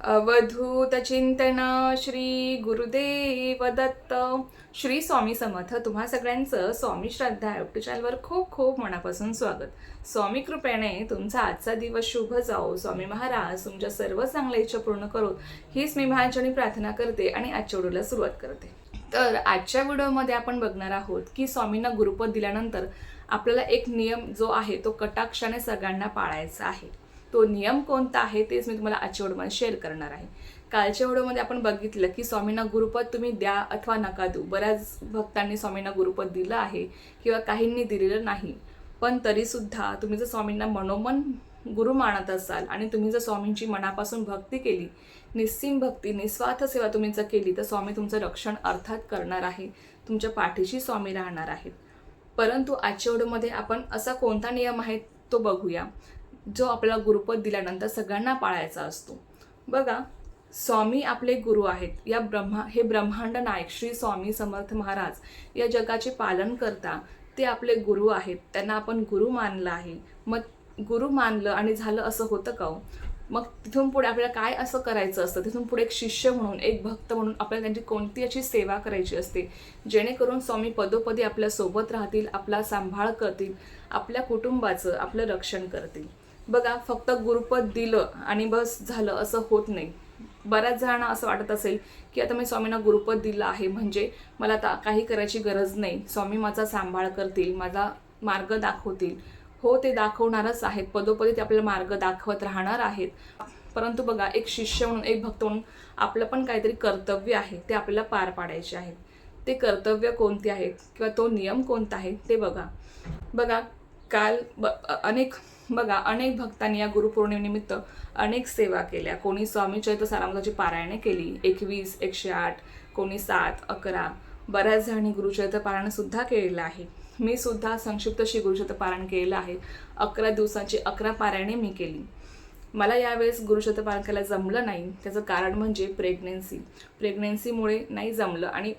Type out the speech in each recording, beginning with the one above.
अवधूत चिंतन श्री गुरुदेव दत्त. श्री स्वामी समर्थ. तुम्हा सगळ्यांचं स्वामी श्रद्धा युट्यूब चॅनलवर खूप खूप मनापासून स्वागत. स्वामी कृपेने तुमचा आजचा दिवस शुभ जाओ. स्वामी महाराज तुमच्या सर्व चांगल्या इच्छा पूर्ण करू. हीच मी महाजनी प्रार्थना करते आणि आजच्या व्हिडिओला सुरुवात करते. तर आजच्या व्हिडिओमध्ये आपण बघणार आहोत की स्वामींना गुरुपद दिल्यानंतर आपल्याला एक नियम जो आहे तो कटाक्षाने सगळ्यांना पाळायचा आहे. तो नियम कोणता आहे तेच मी तुम्हाला आजच्या व्हिडिओमध्ये शेअर करणार आहे. कालच्या व्हिडिओमध्ये आपण बघितलं की स्वामींना गुरुपद तुम्ही द्या अथवा नका देऊ. बऱ्याच भक्तांनी स्वामींना गुरुपद दिलं आहे किंवा काहींनी दिलेलं नाही. पण तरीसुद्धा तुम्ही जर स्वामींना मनोमन गुरु मानत असाल आणि तुम्ही जर स्वामींची मनापासून भक्ती केली निस्सीम भक्ती निस्वार्थ सेवा तुम्ही जर केली तर स्वामी तुमचं रक्षण अर्थात करणार आहे. तुमच्या पाठीशी स्वामी राहणार आहेत. परंतु आजच्या व्हिडिओमध्ये आपण असा कोणता नियम आहे तो बघूया. जो आपल्याला गुरुपद दिल्यानंतर सगळ्यांना पाळायचा असतो. बघा स्वामी आपले गुरु आहेत. या ब्रह्मा हे ब्रह्मांड नायक श्री स्वामी समर्थ महाराज या जगाचे पालन करता ते आपले गुरु आहेत. त्यांना आपण गुरु मानलं आहे. मग गुरु मानलं आणि झालं असं होतं का हो? मग तिथून पुढे आपल्याला काय असं करायचं असतं? तिथून पुढे एक शिष्य म्हणून एक भक्त म्हणून आपल्याला त्यांची कोणती अशी सेवा करायची असते? जेणेकरून स्वामी पदोपदी आपल्यासोबत राहतील आपला सांभाळ करतील आपल्या कुटुंबाचं आपलं रक्षण करतील. बघा फक्त गुरुपद दिलं आणि बस झालं असं होत नाही. बऱ्याच जणांना असं वाटत असेल की आता मी स्वामींना गुरुपद दिलं आहे म्हणजे मला आता काही करायची गरज नाही. स्वामी माझा सांभाळ करतील माझा मार्ग दाखवतील. हो ते दाखवणारच आहेत. पदोपदी ते आपल्याला मार्ग दाखवत राहणार आहेत. परंतु बघा एक शिष्य म्हणून एक भक्त म्हणून आपलं पण काहीतरी कर्तव्य आहे ते आपल्याला पार पाडायचे आहे. ते कर्तव्य कोणते आहेत? किंवा तो नियम कोणता आहे? ते बघा. बघा काल ब अनेक बघा अनेक भक्तांनी या गुरुपौर्णिमेनिमित्त अनेक सेवा केल्या. कोणी स्वामी चरित्र सारामृताची पारायणे केली एकवीस एकशे आठ कोणी सात अकरा. बऱ्याच जणांनी गुरुचरित्र पारायणसुद्धा केलेलं आहे. मी सुद्धा संक्षिप्त श्री गुरुचरित्र पारायण केलेलं आहे. अकरा दिवसांची अकरा पारायणे मी केली. मला यावेळेस गुरुचरित्र पारायण करायला जमलं नाही. त्याचं कारण म्हणजे प्रेग्नेन्सी प्रेग्नेन्सीमुळे नाही जमलं आणि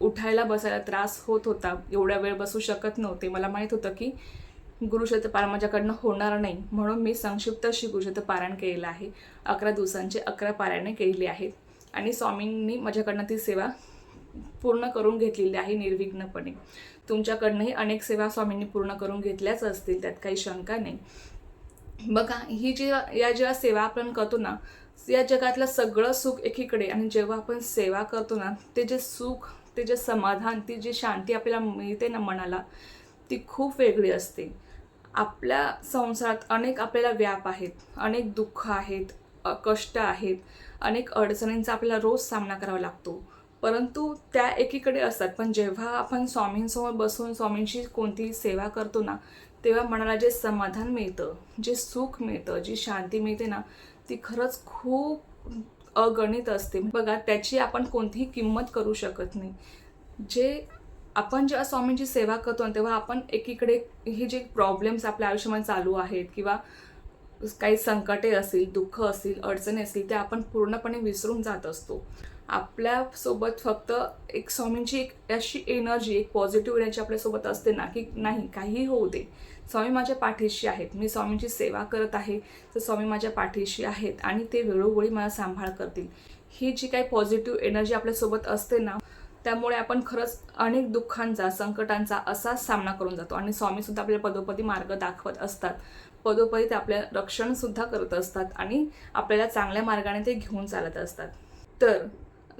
उठायला बसायला त्रास होत होता. एवढ्या वेळ बसू शकत नव्हते. मला माहीत होतं की गुरुक्षेत्र पारायण माझ्याकडनं होणार नाही म्हणून मी संक्षिप्त श्री गुरुक्षेत्र पारायण केलेलं आहे. अकरा दिवसांचे अकरा पारायणे केलेली आहेत. आणि स्वामींनी माझ्याकडनं ती सेवा पूर्ण करून घेतलेली आहे निर्विघ्नपणे. तुमच्याकडनंही अनेक सेवा स्वामींनी पूर्ण करून घेतल्याच असतील त्यात काही शंका नाही. बघा ही जी या जेव्हा सेवा आपण करतो ना या जगातलं सगळं सुख एकीकडे आणि जेव्हा आपण सेवा करतो ना ते जे सुख ते जे समाधान ती जी शांती आपल्याला मिळते ना मनाला ती खूप वेगळी असते. आपल्या संसारात अनेक आपल्याला व्याप आहेत अनेक दुःख आहेत कष्ट आहेत अनेक अडचणींचा आपल्याला रोज सामना करावा लागतो. परंतु त्या एकीकडे असतात. पण जेव्हा आपण स्वामींसमोर बसून स्वामींची कोणतीही सेवा करतो ना तेव्हा मनाला जे समाधान मिळतं जे सुख मिळतं जी शांती मिळते ना ती खरंच खूप अगणित असते. बघा त्याची आपण कोणतीही किंमत करू शकत नाही. जे आपण जेव्हा स्वामींची सेवा करतो आणि तेव्हा आपण एकीकडे हे जे प्रॉब्लेम्स आपल्या आयुष्यामध्ये चालू आहेत किंवा काही संकटे असतील दुःख असतील अडचणी असतील ते आपण पूर्णपणे विसरून जात असतो. आपल्यासोबत फक्त एक स्वामींची एक अशी एनर्जी एक पॉझिटिव्ह एनर्जी आपल्यासोबत असते ना की नाही काहीही होऊ दे. स्वामी माझ्या पाठीशी आहेत. मी स्वामींची सेवा करत आहे तर स्वामी माझ्या पाठीशी आहेत आणि ते वेळोवेळी मला सांभाळ करतील. ही जी काही पॉझिटिव्ह एनर्जी आपल्यासोबत असते ना त्यामुळे आपण खरंच अनेक दुःखांचा संकटांचा असाच सामना करून जातो. आणि स्वामीसुद्धा आपल्याला पदोपदी मार्ग दाखवत असतात. पदोपदी ते आपल्या रक्षणसुद्धा करत असतात आणि आपल्याला चांगल्या मार्गाने ते घेऊन चालत असतात. तर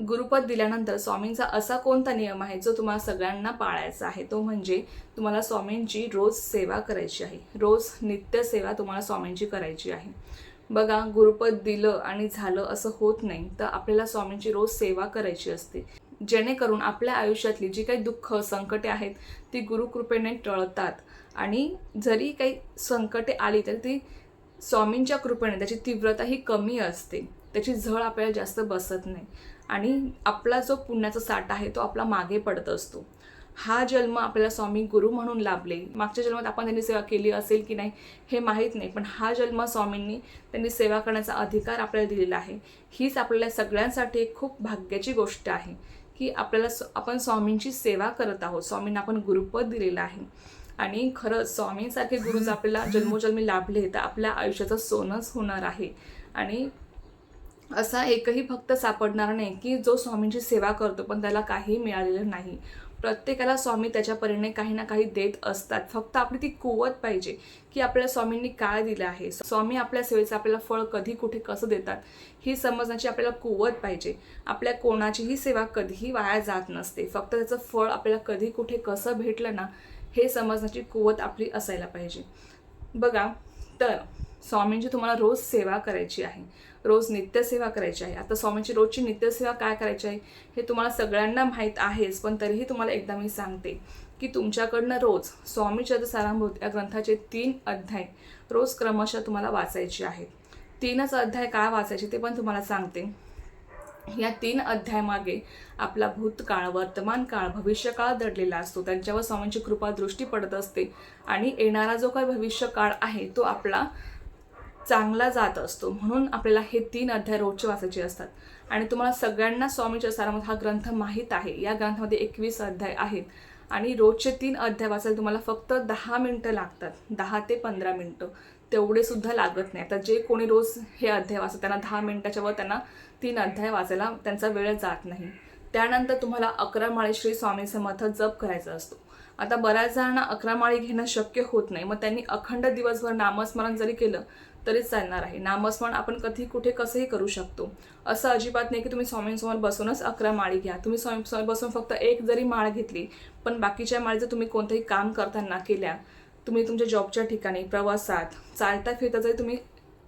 गुरुपद दिल्यानंतर स्वामींचा असा कोणता नियम आहे जो तुम्हाला सगळ्यांना पाळायचा आहे? तो म्हणजे तुम्हाला स्वामींची रोज सेवा करायची आहे. रोज नित्य सेवा तुम्हाला स्वामींची करायची आहे. बघा गुरुपद दिलं आणि झालं असं होत नाही तर आपल्याला स्वामींची रोज सेवा करायची असते. जेणेकरून आपल्या आयुष्यातली जी काही दुःख संकटे आहेत ती गुरुकृपेने टळतात. आणि जरी काही संकटे आली तरी ती स्वामींच्या कृपेने त्याची तीव्रता ही कमी असते. त्याची झळ आपल्याला जास्त बसत नाही. आणि आपला जो पुण्याचा साठा आहे तो आपला मागे पडत असतो. हा जन्म आपल्याला स्वामी गुरु म्हणून लाभले. मागच्या जन्मात आपण त्यांनी सेवा केली असेल की नाही हे माहीत नाही. पण हा जन्म स्वामींनी त्यांनी सेवा करण्याचा अधिकार आपल्याला दिलेला आहे. हीच आपल्याला सगळ्यांसाठी एक खूप भाग्याची गोष्ट आहे. की आपल्याला आपण स्वामींची सेवा करत आहोत. स्वामींना आपण गुरुपद दिलेलं आहे. आणि खरंच स्वामींसारखे गुरु जर आपल्याला जन्मोजन्मी लाभले तर आपल्या आयुष्याचं सोनंच होणार आहे. आणि असा एकही भक्त सापडणार नाही की जो स्वामींची सेवा करतो पण त्याला काही मिळालेलं नाही. प्रत्येकाला स्वामी त्याच्या परीने काही ना काही देत असतात. फक्त आपली ती कुवत पाहिजे की आपल्या स्वामींनी काय दिलं आहे. स्वामी आपल्या सेवेचं आपल्याला फळ कधी कुठे कसं देतात ही समजण्याची आपल्याला कुवत पाहिजे. आपल्या कोणाचीही सेवा कधीही वाया जात नसते. फक्त त्याचं फळ आपल्याला कधी कुठे कसं भेटलं ना हे समजण्याची कुवत आपली असायला पाहिजे. बघा तर स्वामींची तुम्हाला रोज सेवा करायची आहे. रोज नित्यसेवा करायची आहे. आता स्वामींची रोजची नित्यसेवा काय करायची आहे? हे तुम्हाला सगळ्यांना माहीत आहेच पण तरीही तुम्हाला एकदा मी सांगते की तुमच्याकडनं रोज स्वामीच्या सारांभूत या ग्रंथाचे तीन अध्याय रोज क्रमशः तुम्हाला वाचायचे आहेत. तीनच अध्याय काय वाचायचे ते पण तुम्हाला सांगते. या तीन अध्यायामागे आपला भूतकाळ वर्तमान काळ भविष्यकाळ दडलेला असतो. त्यांच्यावर स्वामींची कृपा दृष्टी पडत असते आणि येणारा जो काही भविष्य काळ आहे तो आपला चांगला जात असतो. म्हणून आपल्याला हे तीन अध्याय रोजचे वाचायचे असतात. आणि तुम्हाला सगळ्यांना स्वामीच्या सारामध्ये हा ग्रंथ माहीत आहे. या ग्रंथामध्ये एकवीस अध्याय आहेत. आणि रोजचे तीन अध्याय वाचायला तुम्हाला फक्त दहा मिनटं लागतात. दहा ते पंधरा मिनटं. तेवढे सुद्धा लागत नाही. आता जे कोणी रोज हे अध्याय वाचतात त्यांना दहा मिनटाच्या वर त्यांना तीन अध्याय वाचायला त्यांचा वेळ जात नाही. त्यानंतर तुम्हाला अकरा माळे श्री स्वामी समर्थ जप करायचा असतो. आता बऱ्याच जणांना अकरा माळी घेणं शक्य होत नाही. मग त्यांनी अखंड दिवसभर नामस्मरण जरी केलं तरीच चालणार आहे. नामस्मरण आपण कधी कुठे कसंही करू शकतो. असं अजिबात नाही की तुम्ही स्वामींसमोर बसूनच अकरा माळी घ्या. तुम्ही स्वामींसमोर बसून फक्त एक जरी माळ घेतली पण बाकीच्या माळी जर तुम्ही कोणतंही काम करताना केल्या तुम्ही तुमच्या जॉबच्या ठिकाणी प्रवासात चालता फिरता जरी तुम्ही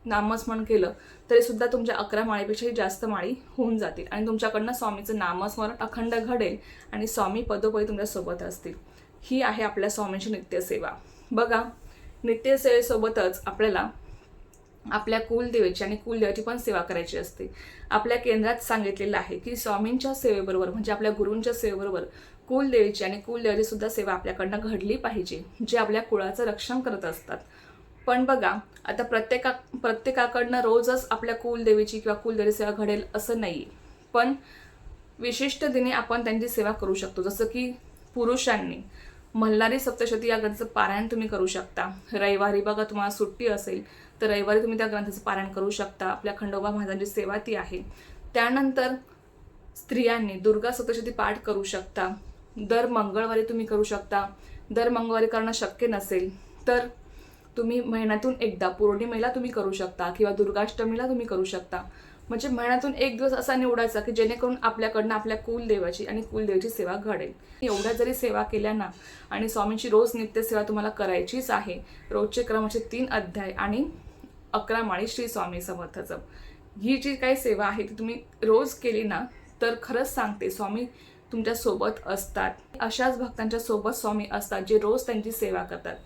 नामस्मरण केलं तरीसुद्धा तुमच्या अकरा माळीपेक्षाही जास्त माळी होऊन जातील. आणि तुमच्याकडनं स्वामीचं नामस्मरण अखंड घडेल आणि स्वामी पदोपदी तुमच्यासोबत असतील. ही आहे आपल्या स्वामींची नित्यसेवा. बघा नित्यसेवेसोबतच आपल्याला आपल्या कुलदेवीची आणि कुलदेवाची पण सेवा करायची असते. आपल्या केंद्रात सांगितलेलं आहे की स्वामींच्या सेवेबरोबर म्हणजे आपल्या गुरूंच्या सेवेबरोबर कुलदेवीची आणि कुलदेवाची सुद्धा सेवा आपल्याकडनं घडली पाहिजे जे आपल्या कुळाचं रक्षण करत असतात. पण बघा आता प्रत्येका प्रत्येकाकडनं रोजच आपल्या कुलदेवीची किंवा कुलदेवी सेवा घडेल असं नाही पण विशिष्ट दिनी आपण त्यांची सेवा करू शकतो. जसं की पुरुषांनी मल्हारी सप्तशती या गणचं पारायण तुम्ही करू शकता. रविवारी बघा तुम्हाला सुट्टी असेल तर रविवारी तुम्ही त्या ग्रंथाचं पारायण करू शकता. आपल्या खंडोबा महाराजांची सेवा ती आहे. त्यानंतर स्त्रियांनी दुर्गा सप्तशती पाठ करू शकता. दर मंगळवारी तुम्ही करू शकता. दर मंगळवारी करणं शक्य नसेल तर तुम्ही महिन्यातून एकदा पौर्णिमेला तुम्ही करू शकता किंवा दुर्गाष्टमीला तुम्ही करू शकता. म्हणजे महिन्यातून एक दिवस असा निवडायचा की जेणेकरून आपल्याकडनं आपल्या कुलदेवाची आणि कुलदेवाची सेवा घडेल. एवढ्या जरी सेवा केल्या ना आणि स्वामींची रोज नित्यसेवा तुम्हाला करायचीच आहे. रोजचे क्रमाचे तीन अध्याय आणि अकरा माळी श्री स्वामी समर्थचं. ही जी काही सेवा आहे ती तुम्ही रोज केली ना तर खरंच सांगते स्वामी तुमच्यासोबत असतात. अशाच भक्तांच्या सोबत स्वामी असतात जे रोज त्यांची सेवा करतात.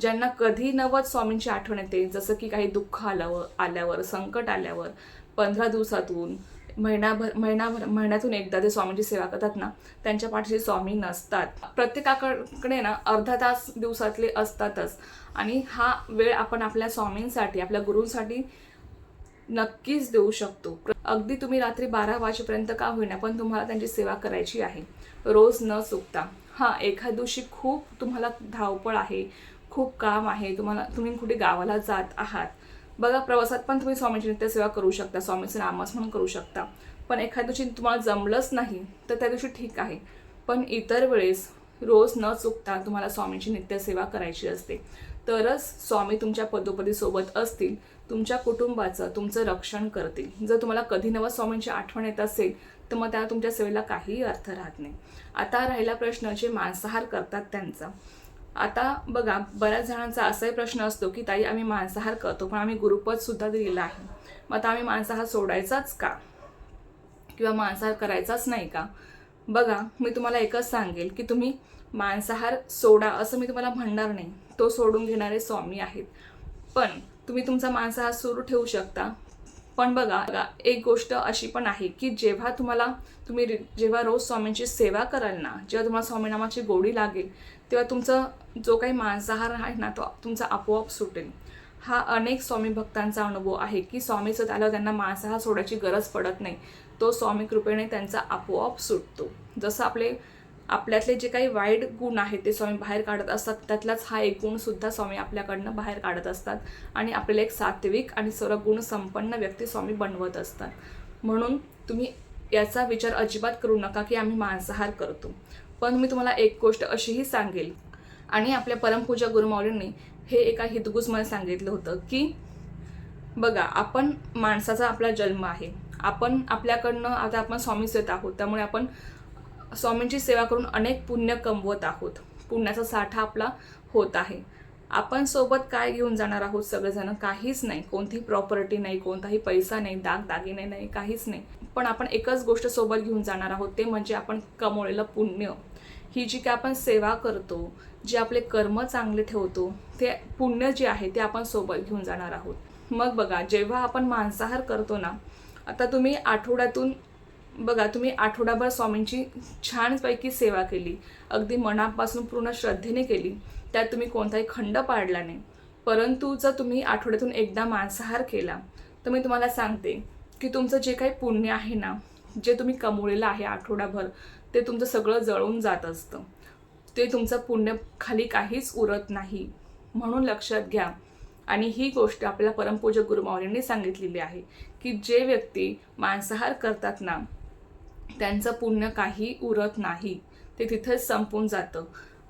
ज्यांना कधी नवत स्वामींची आठवण येते जसं की काही दुःख आल्यावर आल्यावर संकट आल्यावर पंधरा दिवसातून महिनाभर महिनाभर महिन्यातून एकदा ते स्वामींची सेवा करतात ना त्यांच्या पाठीशी स्वामी नसतात. प्रत्येकाकडे ना अर्धा तास दिवसातले असतातच. आणि हा वेळ आपण आपल्या स्वामींसाठी आपल्या गुरूंसाठी नक्कीच देऊ शकतो. अगदी तुम्ही रात्री बारा वाजेपर्यंत का होईना पण तुम्हाला त्यांची सेवा करायची आहे. रोज न चुकता. हां एखाद दिवशी खूप तुम्हाला धावपळ आहे खूप काम आहे तुम्हाला तुम्ही कुठे गावाला जात आहात. बघा प्रवासात पण तुम्ही स्वामींची नित्यसेवा करू शकता स्वामीचं नामस्मरण करू शकता. पण एखाद्या दिवशी तुम्हाला जमलंच नाही तर त्या दिवशी ठीक आहे. पण इतर वेळेस रोज न चुकता तुम्हाला स्वामींची नित्यसेवा करायची असते. तरच स्वामी तुमच्या पदोपदी सोबत असतील तुमच्या कुटुंबाचं तुमचं रक्षण करतील. जर तुम्हाला कधी नवं स्वामींची आठवण येत असेल तर मग त्या तुमच्या सेवेला काहीही अर्थ राहत नाही. आता राहिला प्रश्न जे मांसाहार करतात त्यांचा. आता बघा बऱ्याच जणांचा असाही प्रश्न असतो की ताई आम्ही मांसाहार करतो पण आम्ही गुरुपद सुद्धा दिलेलं आहे. मग आता आम्ही मांसाहार सोडायचाच का? किंवा मांसाहार करायचाच नाही का? बघा मी तुम्हाला एकच सांगेल की तुम्ही मांसाहार सोडा असं मी तुम्हाला म्हणणार नाही. तो सोडून घेणारे स्वामी आहेत. पण तुम्ही तुमचा मांसाहार सुरू ठेवू शकता. पण बघा एक गोष्ट अशी पण आहे की जेव्हा तुम्हाला तुम्ही जेव्हा रोज स्वामींची सेवा कराल ना जेव्हा तुम्हाला स्वामीनामाची गोडी लागेल तेव्हा तुमचं जो काही मांसाहार आहे ना तो तुमचा आपोआप सुटेल. हा अनेक स्वामी भक्तांचा अनुभव आहे की स्वामीचं आल्यावर त्यांना मांसाहार सोडायची गरज पडत नाही. तो स्वामी कृपेने त्यांचा आपोआप सुटतो. जसं आपले आपल्यातले जे काही वाईट गुण आहेत ते स्वामी बाहेर काढत असतात त्यातलाच हा एक गुणसुद्धा स्वामी आपल्याकडनं बाहेर काढत असतात आणि आपल्याला एक सात्विक आणि सर्व गुण संपन्न व्यक्ती स्वामी बनवत असतात. म्हणून तुम्ही याचा विचार अजिबात करू नका की आम्ही मांसाहार करतो. पण मी तुम्हाला एक गोष्ट अशीही सांगेल. आणि आपल्या परमपूजा गुरुमाऊलींनी हे एका हितगुजमध्ये सांगितलं होतं की बघा आपण माणसाचा आपला जन्म आहे. आपण आपल्याकडनं आता आपण स्वामीच येत आहोत. त्यामुळे आपण स्वामींची सेवा करून अनेक पुण्य कमवत आहोत. पुण्याचा साठा आपला होत आहे. आपण सोबत काय घेऊन जाणार आहोत सगळेजण? काहीच नाही. कोणतीही प्रॉपर्टी नाही कोणताही पैसा नाही दाग दागिने नाही काहीच नाही. पण आपण एकच गोष्ट सोबत घेऊन जाणार आहोत. ते म्हणजे आपण कमवलेलं पुण्य. ही जी काय आपण सेवा करतो जे आपले कर्म चांगले ठेवतो ते पुण्य जे आहे ते आपण सोबत घेऊन जाणार आहोत. मग बघा जेव्हा आपण मांसाहार करतो ना आता तुम्ही आठवड्यातून बघा तुम्ही आठवडाभर स्वामींची छानपैकी सेवा केली. अगदी मनापासून पूर्ण श्रद्धेने केली. त्यात तुम्ही कोणताही खंड पाडला नाही. परंतु जर तुम्ही आठवड्यातून एकदा मांसाहार केला तर मी तुम्हाला सांगते की तुमचं जे काही पुण्य आहे ना जे तुम्ही कमवलेलं आहे आठवडाभर ते तुमचं सगळं जळून जात असतं. ते तुमचं पुण्य खाली काहीच उरत नाही. म्हणून लक्षात घ्या. आणि ही गोष्ट आपल्याला परमपूजक गुरुमाऊलींनी सांगितलेली आहे की जे व्यक्ती मांसाहार करतात ना त्यांचं पुण्य काही उरत नाही. ते तिथेच संपून जातं.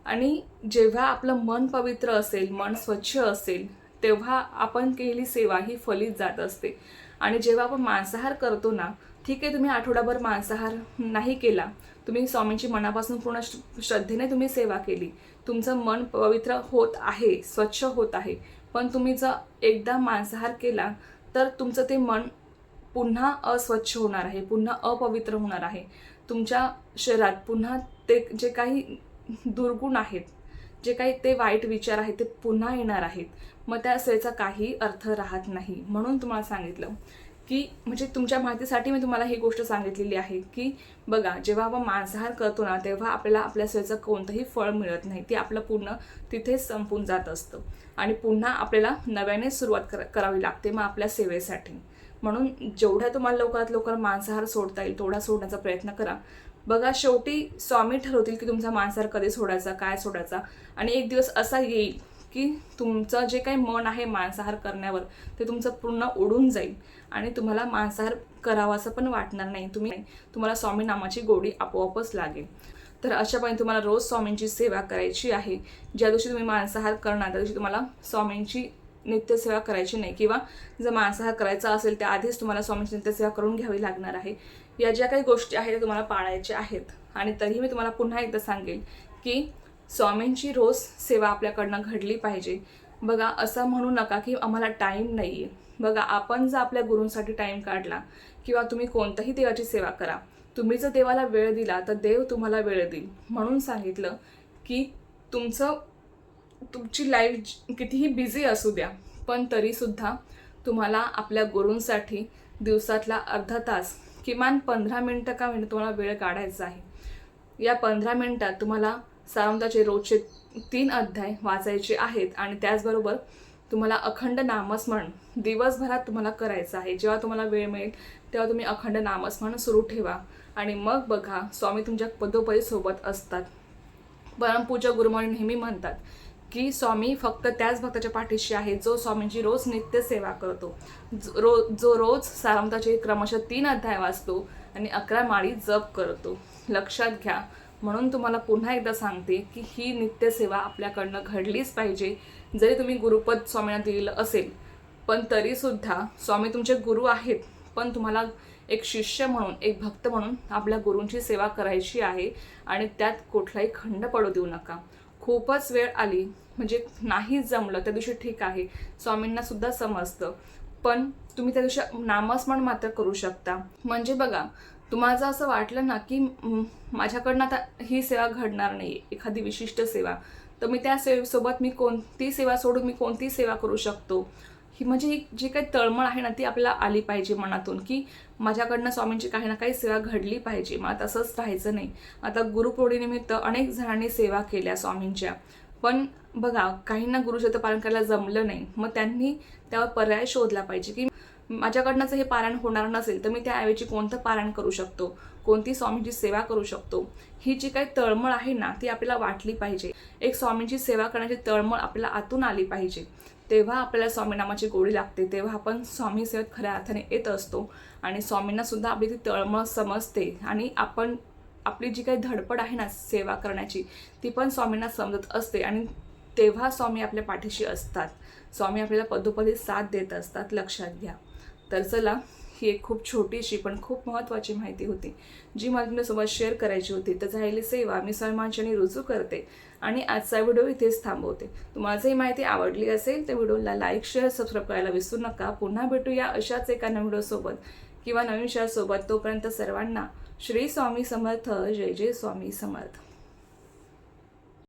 आणि जेव्हा आपलं मन पवित्र असेल मन स्वच्छ असेल तेव्हा आपण केलेली सेवा ही फलित जात असते. आणि जेव्हा आपण मांसाहार करतो ना ठीक आहे तुम्ही आठवडाभर मांसाहार नाही केला तुम्ही स्वामींची मनापासून पूर्ण श्रद्धेने तुम्ही सेवा केली. तुमचं मन पवित्र होत आहे स्वच्छ होत आहे. पण तुम्ही जर एकदा मांसाहार केला तर तुमचं ते मन पुन्हा अस्वच्छ होणार आहे पुन्हा अपवित्र होणार आहे. तुमच्या शरीरात पुन्हा ते जे काही दुर्गुण आहेत जे काही ते वाईट विचार आहेत ते पुन्हा येणार आहेत. मग त्या सेवेचा काही अर्थ राहत नाही. म्हणून तुम्हाला सांगितलं. की म्हणजे तुमच्या माहितीसाठी मी तुम्हाला ही गोष्ट सांगितलेली आहे की बघा जेव्हा आपण मांसाहार करतो ना तेव्हा आपल्याला आपल्या सेवेचं कोणतंही फळ मिळत नाही. ते आपलं पूर्ण तिथेच संपून जात असतं. आणि पुन्हा आपल्याला नव्याने सुरुवात कर करावी लागते मग आपल्या सेवेसाठी. म्हणून जेवढ्या तुम्हाला लवकरात लवकर मांसाहार सोडता येईल तेवढा सोडण्याचा प्रयत्न करा. बघा शेवटी स्वामी ठरवतील की तुमचा मांसाहार कधी सोडायचा काय सोडायचा. आणि एक दिवस असा येईल की तुमचं जे काही मन आहे मांसाहार करण्यावर ते तुमचं पूर्ण उडून जाईल. आणि तुम्हाला मांसाहार करावासं पण वाटणार नाही. तुम्ही तुम्हाला स्वामी नामाची गोडी आपोआपच लागेल. तर अशापणे तुम्हाला रोज स्वामींची सेवा करायची आहे. ज्या दिवशी तुम्ही मांसाहार करणार त्या दिवशी तुम्हाला स्वामींची नित्यसेवा करायची नाही किंवा जर मांसाहार करायचा असेल त्या आधीच तुम्हाला स्वामींची नित्यसेवा करून घ्यावी लागणार आहे. या ज्या काही गोष्टी आहेत त्या तुम्हाला पाळायच्या आहेत. आणि तरीही मी तुम्हाला पुन्हा एकदा सांगेल की स्वामींची रोज सेवा आपल्याकडनं घडली पाहिजे. बघा असं म्हणू नका की आम्हाला टाईम नाही आहे बघा आपण जर आपल्या गुरूंसाठी टाईम काढला किंवा तुम्ही कोणत्याही देवाची सेवा करा तुम्ही जर देवाला वेळ दिला तर देव तुम्हाला वेळ देईल. म्हणून सांगितलं की तुमचं तुमची लाईफ कितीही बिझी असू द्या पण तरीसुद्धा तुम्हाला आपल्या गुरूंसाठी दिवसातला अर्धा तास किमान पंधरा मिनटं का मिनिट तुम्हाला वेळ काढायचा आहे. या पंधरा मिनटात तुम्हाला सारंताचे रोजचे तीन अध्याय वाचायचे आहेत आणि त्याचबरोबर तुम्हाला अखंड नामस्मरण दिवसभरात तुम्हाला करायचं आहे. जेव्हा तुम्हाला वेळ मिळेल तेव्हा तुम्ही अखंड नामस्मरण सुरू ठेवा. आणि मग बघा स्वामी तुमच्या पदोपदी सोबत असतात. परमपूजा गुरुमानी नेहमी म्हणतात की स्वामी फक्त त्याच भक्ताच्या पाठीशी आहे जो स्वामींची रोज नित्य सेवा करतो. जो रो- जो रोज सारमताचे क्रमशः तीन अध्याय वाचतो आणि अकरा माळी जप करतो. लक्षात घ्या म्हणून तुम्हाला पुन्हा एकदा सांगते की ही नित्यसेवा आपल्याकडनं घडलीच पाहिजे जरी तुम्ही गुरुपद स्वामींना दिलेलं असेल पण तरीसुद्धा स्वामी तुमचे गुरु आहेत पण तुम्हाला एक शिष्य म्हणून एक भक्त म्हणून आपल्या गुरूंची सेवा करायची आहे आणि त्यात कुठलाही खंड पडू देऊ नका. खूपच वेळ आली म्हणजे नाही जमलं त्या दिवशी ठीक आहे स्वामींना सुद्धा समजतं पण तुम्ही त्या दिवशी नामस्मरण मात्र करू शकता. म्हणजे बघा तुम्हाला जर असं वाटलं ना की माझ्याकडनं आता ही सेवा घडणार नाही एखादी विशिष्ट सेवा. तर मी त्या सेवेसोबत मी कोणती सेवा सोडून मी कोणती सेवा करू शकतो? ही म्हणजे ही जी काही तळमळ आहे ना ती आपल्याला आली पाहिजे मनातून की माझ्याकडनं स्वामींची काही ना काही सेवा घडली पाहिजे. मला तसंच राहायचं नाही. आता गुरुपौर्णिमेनिमित्त अनेक जणांनी सेवा केल्या स्वामींच्या. पण बघा काहींना गुरुचरित्र पालन करायला जमलं नाही. मग त्यांनी त्यावर पर्याय शोधला पाहिजे की माझ्याकडनंच जर हे पारायण होणार नसेल तर मी त्याऐवजी कोणतं पारायण करू शकतो? कोणती स्वामींची सेवा करू शकतो? ही जी काही तळमळ आहे ना ती आपल्याला वाटली पाहिजे. एक स्वामींची सेवा करण्याची तळमळ आपल्याला आतून आली पाहिजे. तेव्हा आपल्याला स्वामीनामाची गोडी लागते तेव्हा आपण स्वामी सेवेत खऱ्या अर्थाने येत असतो. आणि स्वामींना सुद्धा आपली ती तळमळ समजते आणि आपण आपली जी काही धडपड आहे ना सेवा करण्याची ती पण स्वामींना समजत असते आणि तेव्हा स्वामी आपल्या पाठीशी असतात. स्वामी आपल्याला पदोपदी साथ देत असतात लक्षात घ्या. तर चला ही एक खूप छोटीशी पण खूप महत्त्वाची माहिती होती जी मला तुमच्यासोबत शेअर करायची होती. तर झालेली सेवा मी सन्मानशाने रुजू करते आणि आजचा व्हिडिओ इथेच थांबवते. तुम्हाला जर ही माहिती आवडली असेल तर व्हिडिओला लाईक शेअर सबस्क्राईब करायला विसरू नका. पुन्हा भेटूया अशाच एका नवीन व्हिडिओसोबत किंवा नवीन शेअरसोबत तोपर्यंत सर्वांना श्री स्वामी समर्थ. जय जय स्वामी समर्थ.